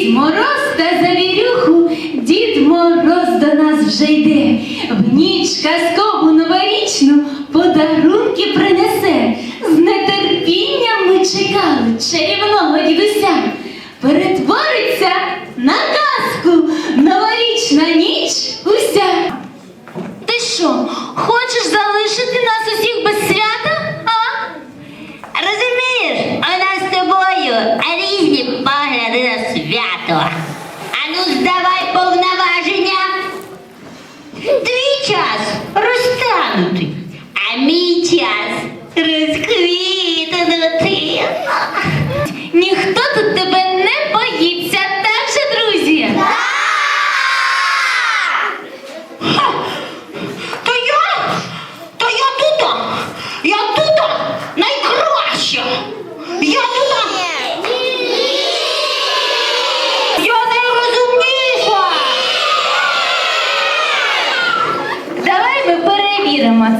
Дід Мороз та завірюху, Дід Мороз до нас вже йде. В ніч казкову новорічну подарунки час розтанути,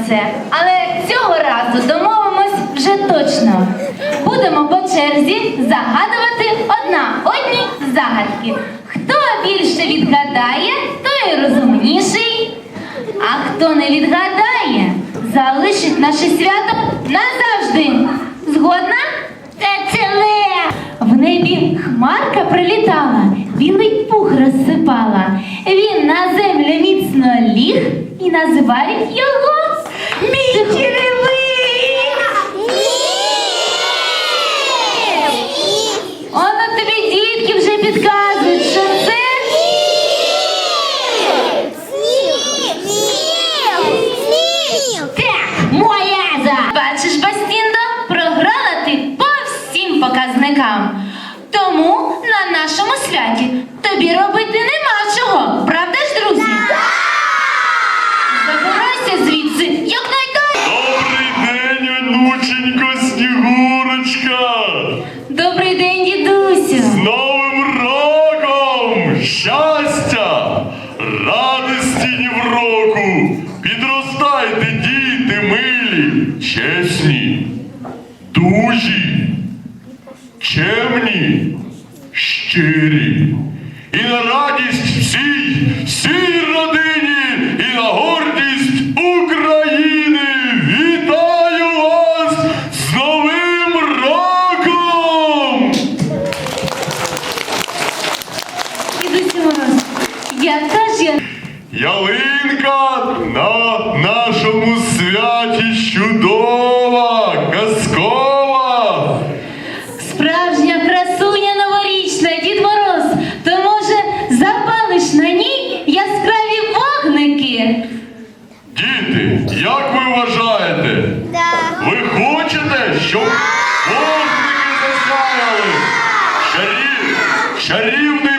це, але цього разу домовимось вже точно. Будемо по черзі загадувати одна одні загадки. Хто більше відгадає, той розумніший. А хто не відгадає, залишить наше свято назавжди. Згодна? Це целе. В небі хмарка прилітала, білий пух розсипала. Він на землю міцно ліг і називають його показникам. Тому на нашому святі тобі робити нема чого, правда ж, друзі? Забирайся звідси, якнайдалі. Добрий день, онученько Снігурочка! Добрий день, дідусю. З Новим роком! Щастя! Радості ні в року! Підростайте, діти милі, чесні, дужі, чемні, щирі. І на радість всій, всій родині, і на гордість України! Вітаю вас з Новим роком! Яка ж я Ялинка на нашому святі чудова, Діти, як ви вважаєте? Ви хочете, щоб вогники засяяли? Чарів, чарівний